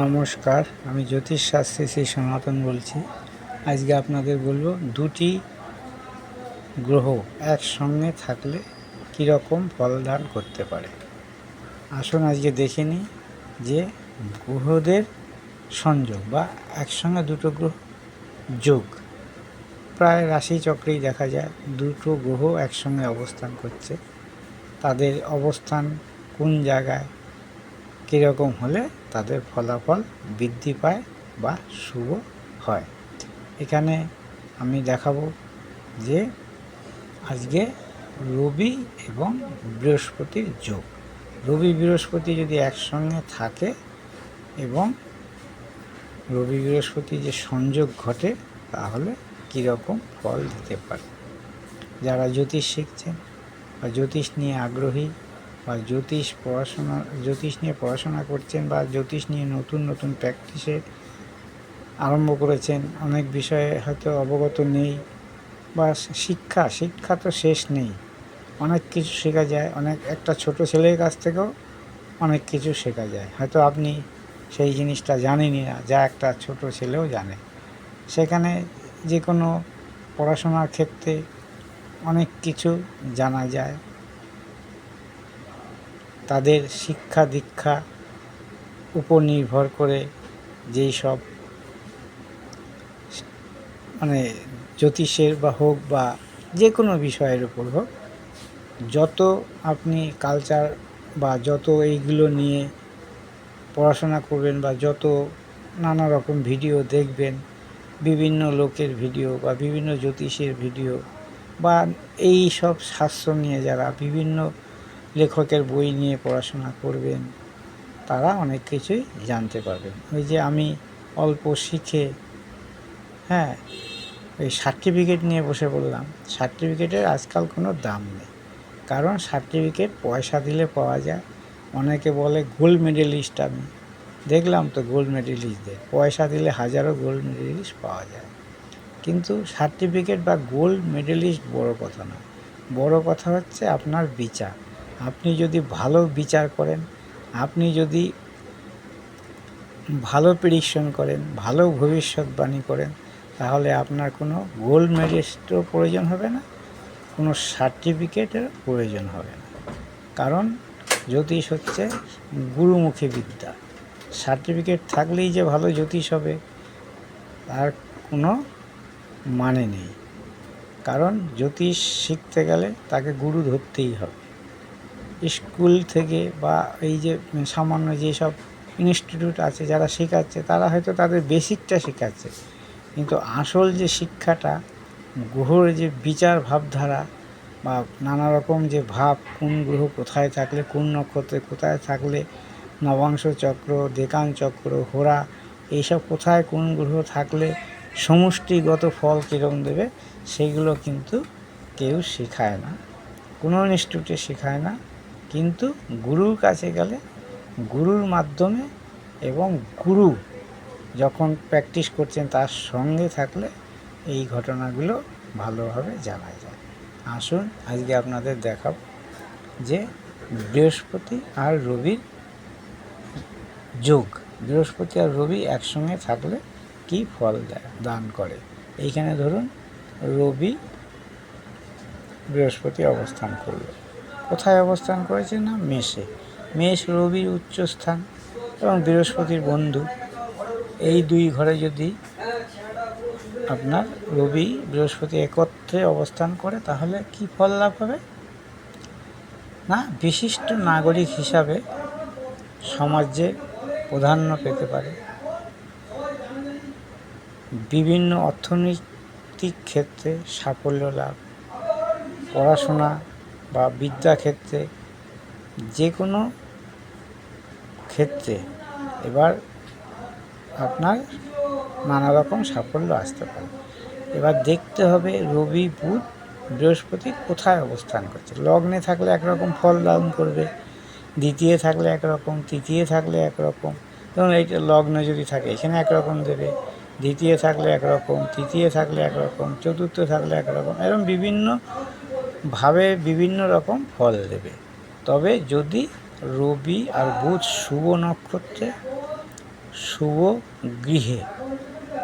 নমস্কার, আমি জ্যোতিষ শাস্ত্রী শ্রী সনাতন বলছি। আজকে আপনাদের বলব দুটি গ্রহ একসঙ্গে থাকলে কীরকম ফলদান করতে পারে। আসুন আজকে দেখে নিই যে গ্রহদের সংযোগ বা একসঙ্গে দুটো গ্রহ যোগ। প্রায় রাশি চক্রেই দেখা যায় দুটো গ্রহ একসঙ্গে অবস্থান করছে। তাদের অবস্থান কোন জায়গায় কীরকম হলে তাদের ফলাফল বৃদ্ধি পায় বা শুভ হয়। এখানে আমি দেখাবো যে আজকে রবি এবং বৃহস্পতির যোগ। রবি, বৃহস্পতি যদি একসঙ্গে থাকে এবং রবি, বৃহস্পতি যে সংযোগ ঘটে, তাহলে কীরকম ফল দিতে পারে? যারা জ্যোতিষ শিখছেন বা জ্যোতিষ নিয়ে আগ্রহী বা জ্যোতিষ পড়াশোনা, জ্যোতিষ নিয়ে পড়াশোনা করছেন বা জ্যোতিষ নিয়ে নতুন নতুন প্র্যাকটিসে আরম্ভ করেছেন, অনেক বিষয়ে হয়তো অবগত নেই বা শিক্ষা শিক্ষা তো শেষ নেই। অনেক কিছু শেখা যায়, অনেক, একটা ছোট ছেলের কাছ থেকেও অনেক কিছু শেখা যায়। হয়তো আপনি সেই জিনিসটা জানেনই না, যা একটা ছোট ছেলেও জানে। সেখানে যে কোনো পড়াশোনার ক্ষেত্রে অনেক কিছু জানা যায়। তাদের শিক্ষা দীক্ষা উপর নির্ভর করে যেই সব মানে জ্যোতিষের বা হোক বা যে কোনো বিষয়ের উপর হোক, যত আপনি কালচার বা যত এইগুলো নিয়ে পড়াশোনা করবেন বা যত নানা রকম ভিডিও দেখবেন, বিভিন্ন লোকের ভিডিও বা বিভিন্ন জ্যোতিষের ভিডিও বা এই সব শাস্ত্র নিয়ে যারা বিভিন্ন লেখকের বই নিয়ে পড়াশোনা করবেন, তারা অনেক কিছুই জানতে পারবেন। ওই যে আমি অল্প শিখে হ্যাঁ ওই সার্টিফিকেট নিয়ে বসে বললাম, সার্টিফিকেটের আজকাল কোনো দাম নেই। কারণ সার্টিফিকেট পয়সা দিলে পাওয়া যায়। অনেকে বলে গোল্ড মেডেলিস্ট আমি। দেখলাম তো গোল্ড মেডেলিস্টদের, পয়সা দিলে হাজারো গোল্ড মেডেলিস্ট পাওয়া যায়। কিন্তু সার্টিফিকেট বা গোল্ড মেডেলিস্ট বড় কথা না বড় কথা হচ্ছে আপনার বিচার। আপনি যদি ভালো বিচার করেন, আপনি যদি ভালো প্রেডিকশন করেন, ভালো ভবিষ্যৎবাণী করেন, তাহলে আপনার কোনো গোল্ড মেডেলিস্টও প্রয়োজন হবে না, কোনো সার্টিফিকেটের প্রয়োজন হবে না। কারণ জ্যোতিষ হচ্ছে গুরুমুখী বিদ্যা। সার্টিফিকেট থাকলেই যে ভালো জ্যোতিষ হবে, তার কোনো মানে নেই। কারণ জ্যোতিষ শিখতে গেলে তাকে গুরু ধরতেই হবে। স্কুল থেকে বা এই যে সামান্য যেসব ইনস্টিটিউট আছে যারা শেখাচ্ছে, তারা হয়তো তাদের বেসিকটা শেখাচ্ছে। কিন্তু আসল যে শিক্ষাটা, গ্রহর যে বিচার ভাবধারা বা নানা রকম যে ভাব, কোন গ্রহ কোথায় থাকলে, কোন নক্ষত্রে কোথায় থাকলে, নবাংশ চক্র, দেকান চক্র, হোরা, এইসব কোথায় কোন গ্রহ থাকলে সমষ্টিগত ফল কীরকম দেবে, সেগুলো কিন্তু কেউ শেখায় না। কোনো ইনস্টিটিউটে শেখায় না। কিন্তু গুরুর কাছে গেলে গুরুর মাধ্যমে এবং গুরু যখন প্র্যাকটিস করছেন তার সঙ্গে থাকলে এই ঘটনাগুলো ভালোভাবে জানা যায়। আসুন আজকে আপনাদের দেখাব যে বৃহস্পতি আর রবির যোগ, বৃহস্পতি আর রবি একসঙ্গে থাকলে কি ফল দেয় দান করে? এইখানে ধরুন রবি বৃহস্পতি অবস্থান করল। কোথায় অবস্থান করেছে না? মেষে। মেষ রবির উচ্চস্থান এবং বৃহস্পতির বন্ধু। এই দুই ঘরে যদি আপনার রবি বৃহস্পতি একত্রে অবস্থান করে, তাহলে কি ফল লাভ হবে? না, বিশিষ্ট নাগরিক হিসাবে সমাজে প্রাধান্য পেতে পারে। বিভিন্ন অর্থনৈতিক ক্ষেত্রে সাফল্য লাভ, পড়াশোনা বা বিদ্যা ক্ষেত্রে যে কোনো ক্ষেত্রে এবার আপনার নানা রকম সাফল্য আসতে পারে। এবার দেখতে হবে রবি, বুধ, বৃহস্পতি কোথায় অবস্থান করছে। লগ্নে থাকলে একরকম ফল দান করবে, দ্বিতীয় থাকলে একরকম, তৃতীয় থাকলে একরকম। ধরুন এইটা লগ্ন যদি থাকে, এখানে একরকম দেবে, দ্বিতীয় থাকলে একরকম, তৃতীয় থাকলে একরকম, চতুর্থ থাকলে একরকম, এরকম বিভিন্ন ভাবে বিভিন্ন রকম ফল দেবে। তবে যদি রবি আর বুধ শুভ নক্ষত্রে, শুভ গৃহে,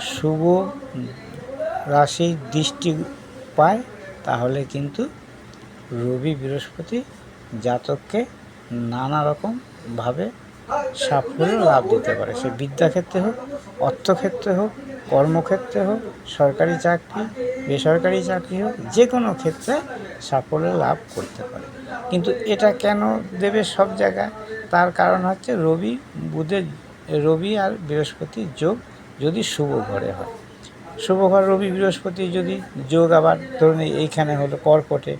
শুভ রাশির দৃষ্টি পায়, তাহলে কিন্তু রবি বৃহস্পতি জাতককে নানা রকমভাবে সাফল্য লাভ দিতে পারে। সে বিদ্যাক্ষেত্রে হোক, অর্থক্ষেত্রে হোক, কর্মক্ষেত্রে হোক, সরকারি চাকরি, বেসরকারি চাকরি হোক যে কোনো ক্ষেত্রে সাফল্য লাভ করতে পারে। কিন্তু এটা কেন দেবে সব জায়গায়? তার কারণ হচ্ছে রবি, বুধের, রবি আর বৃহস্পতির যোগ যদি শুভ ঘরে হয়। শুভ ঘর রবি, বৃহস্পতি যদি যোগ আবার ধরুন এইখানে হলো কর্কটে,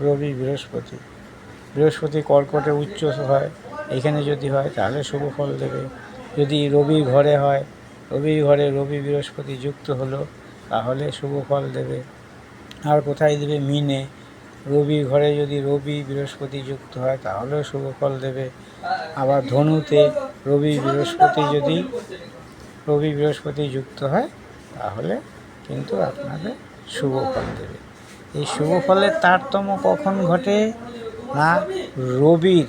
রবি, বৃহস্পতি। বৃহস্পতি কর্কটে উচ্চ হয়, এখানে যদি হয় তাহলে শুভ ফল দেবে। যদি রবি ঘরে হয়, রবি ঘরে রবি, বৃহস্পতি যুক্ত হলো তাহলে শুভ ফল দেবে। আর কোথায় দেবে মিনে? রবি ঘরে যদি রবি বৃহস্পতি যুক্ত হয়, তাহলেও শুভ ফল দেবে। আবার ধনুতে রবি বৃহস্পতি যদি রবি বৃহস্পতি যুক্ত হয়, তাহলে কিন্তু আপনাদের শুভ ফল দেবে। এই শুভ ফলের তারতম্য কখন ঘটে? না, রবির।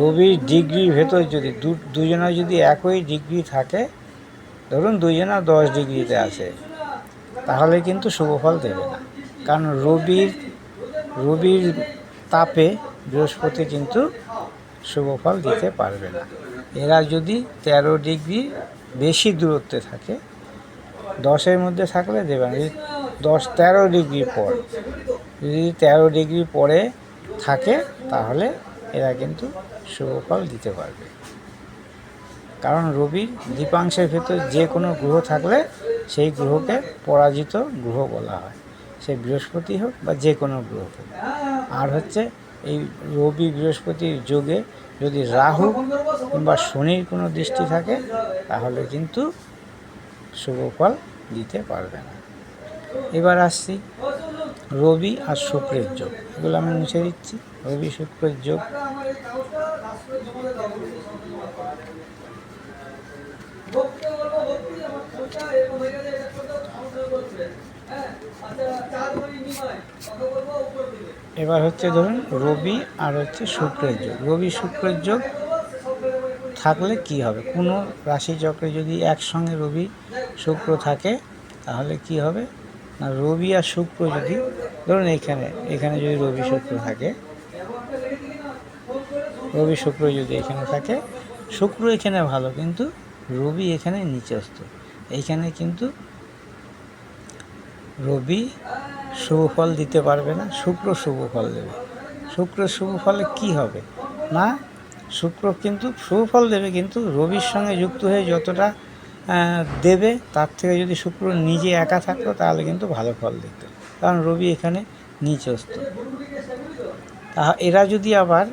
রবির ডিগ্রির ভেতর যদি দুজনা যদি একই ডিগ্রি থাকে, ধরুন দুজনা দশ ডিগ্রিতে আছে, তাহলে কিন্তু শুভ ফল দেবে না। কারণ রবির রবির তাপে বৃহস্পতি কিন্তু শুভ ফল দিতে পারবে না। এরা যদি তেরো ডিগ্রি বেশি দূরত্বে থাকে, দশের মধ্যে থাকলে দেবে না। যদি দশ, তেরো ডিগ্রি পর, যদি তেরো ডিগ্রি পরে থাকে, তাহলে এরা কিন্তু শুভ ফল দিতে পারবে। কারণ রবি দীপাংশের ভেতর যে কোনো গ্রহ থাকলে সেই গ্রহকে পরাজিত গ্রহ বলা হয়। সে বৃহস্পতি হোক বা যে কোনো গ্রহ হোক। আর হচ্ছে এই রবি বৃহস্পতির যোগে যদি রাহু কিংবা শনির কোনো দৃষ্টি থাকে, তাহলে কিন্তু শুভ ফল দিতে পারবে না। এবার আসছি রবি আর শুক্রের যোগ। এগুলো আমি মুছে দিচ্ছি। রবি, শুক্রের যোগ। এবার হচ্ছে ধরুন রবি আর হচ্ছে শুক্রের যোগ। রবি, শুক্রের যোগ থাকলে কি হবে? কোনো রাশি চক্রে যদি একসঙ্গে রবি, শুক্র থাকে, তাহলে কি হবে? না, রবি আর শুক্র যদি, ধরুন এখানে এখানে যদি রবি, শুক্র থাকে, রবি, শুক্র যদি এখানে থাকে, শুক্র এখানে ভালো, কিন্তু রবি এখানে নিচস্থ। এইখানে কিন্তু রবি শুভ ফল দিতে পারবে না, শুক্র শুভ ফল দেবে। শুক্র শুভ ফলে কী হবে? না, শুক্র কিন্তু শুভ ফল দেবে, কিন্তু রবির সঙ্গে যুক্ত হয়ে যতটা দেবে, তার থেকে যদি শুক্র নিজে একা থাকতো, তাহলে কিন্তু ভালো ফল দিত। কারণ রবি এখানে নিচস্থ। তা এরা যদি আবার,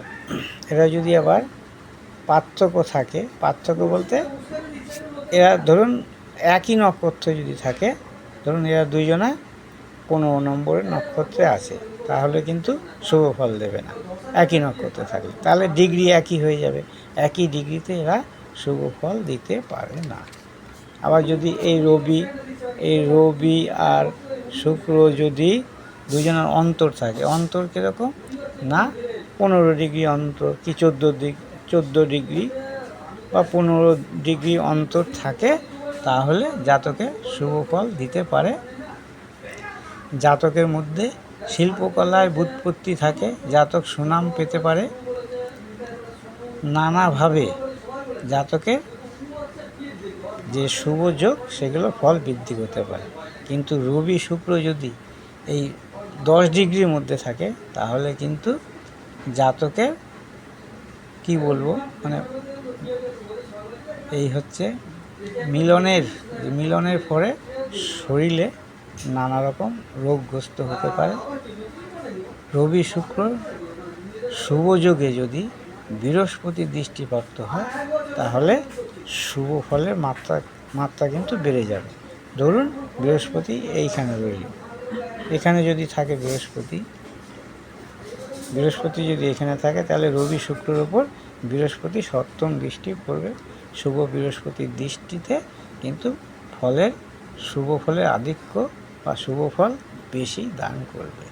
এরা যদি আবার পার্থক্য থাকে, পার্থক্য বলতে এরা ধরুন একই নক্ষত্র যদি থাকে ধরুন এরা দুইজনা পনেরো নম্বরের নক্ষত্রে আছে, তাহলে কিন্তু শুভ ফল দেবে না। একই নক্ষত্রে থাকলে। তাহলে ডিগ্রি একই হয়ে যাবে। একই ডিগ্রিতে এরা শুভ ফল দিতে পারে না। আবার যদি এই রবি এই রবি আর শুক্র যদি দুজনের অন্তর থাকে, অন্তর কীরকম? না, পনেরো ডিগ্রি অন্তর কি চোদ্দ দিক চোদ্দ ডিগ্রি বা পনেরো ডিগ্রি অন্তর থাকে তাহলে জাতকে শুভ ফল দিতে পারে। জাতকের মধ্যে শিল্পকলায় বুৎপত্তি থাকে, জাতক সুনাম পেতে পারে। নানাভাবে জাতকের যে শুভ যোগ, সেগুলো ফল বৃদ্ধি করতে পারে। কিন্তু রবি শুক্র যদি এই দশ ডিগ্রির মধ্যে থাকে, তাহলে কিন্তু জাতকের কি বলব? মানে এই হচ্ছে মিলনের মিলনের পরে শরীরে নানা রকম রোগগ্রস্ত হতে পারে। রবি শুক্র শুভ যোগে যদি বৃহস্পতি দৃষ্টিপ্রাপ্ত হয়, তাহলে শুভ ফলের মাত্রা মাত্রা কিন্তু বেড়ে যাবে। ধরুন বৃহস্পতি এইখানে রইল। এখানে যদি থাকে বৃহস্পতি বৃহস্পতি যদি এখানে থাকে, তাহলে রবি শুক্রের ওপর বৃহস্পতি সপ্তম দৃষ্টি পড়বে। শুভ বৃহস্পতির দৃষ্টিতে কিন্তু ফলের শুভ ফলের আধিক্য বা শুভ ফল বেশি দান করবে।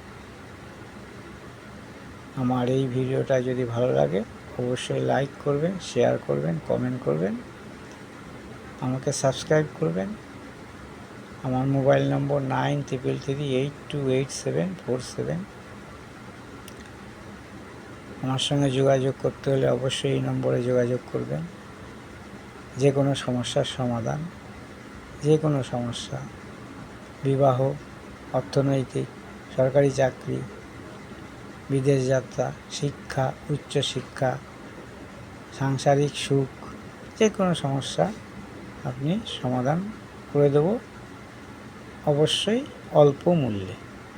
আমার এই ভিডিওটা যদি ভালো লাগে, অবশ্যই লাইক করবেন শেয়ার করবেন কমেন্ট করবেন, আমাকে সাবস্ক্রাইব করবেন। আমার mobile number nine triple three eight two eight seven four seven আমার সঙ্গে যোগাযোগ করতে হলে অবশ্যই এই নম্বরে যোগাযোগ করবেন। যে কোনো সমস্যার সমাধান, যে কোনো সমস্যা, বিবাহ, অর্থনৈতিক, সরকারি চাকরি, বিদেশ যাত্রা, শিক্ষা উচ্চশিক্ষা সাংসারিক সুখ, যে কোনো সমস্যা আপনি সমাধান করে দেব। অবশ্যই অল্প মূল্যে,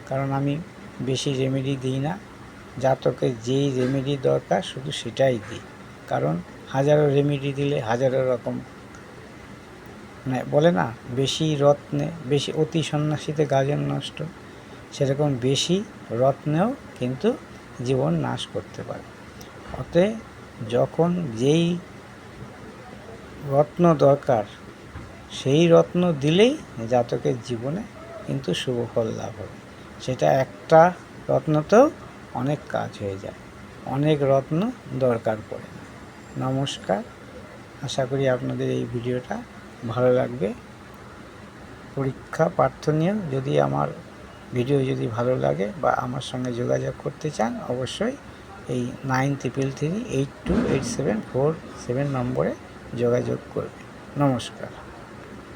কারণ আমি বেশি রেমেডি দিই না। জাতকে যেই রেমেডি দরকার শুধু সেটাই দিই। কারণ হাজারো রেমেডি দিলে হাজারো রকম। মানে বলে না, বেশি রত্নে, বেশি অতি সন্ন্যাসীতে গাজন নষ্ট, সেরকম বেশি রত্নেও কিন্তু জীবন নাশ করতে পারে। অতএব যখন যেই রত্ন দরকার, সেই রত্ন দিলেই জাতকের জীবনে কিন্তু শুভ ফল লাভ হবে। সেটা একটা রত্নতেও অনেক কাজ হয়ে যায়। অনেক রত্ন দরকার পড়ে নমস্কার। আশা করি আপনাদের এই ভিডিওটা ভালো লাগবে। পরীক্ষা প্রার্থনীয় যদি আমার ভিডিও যদি ভালো লাগে বা আমার সঙ্গে যোগাযোগ করতে চান, অবশ্যই এই nine triple three eight two eight seven four seven নম্বরে যোগাযোগ করবে। নমস্কার।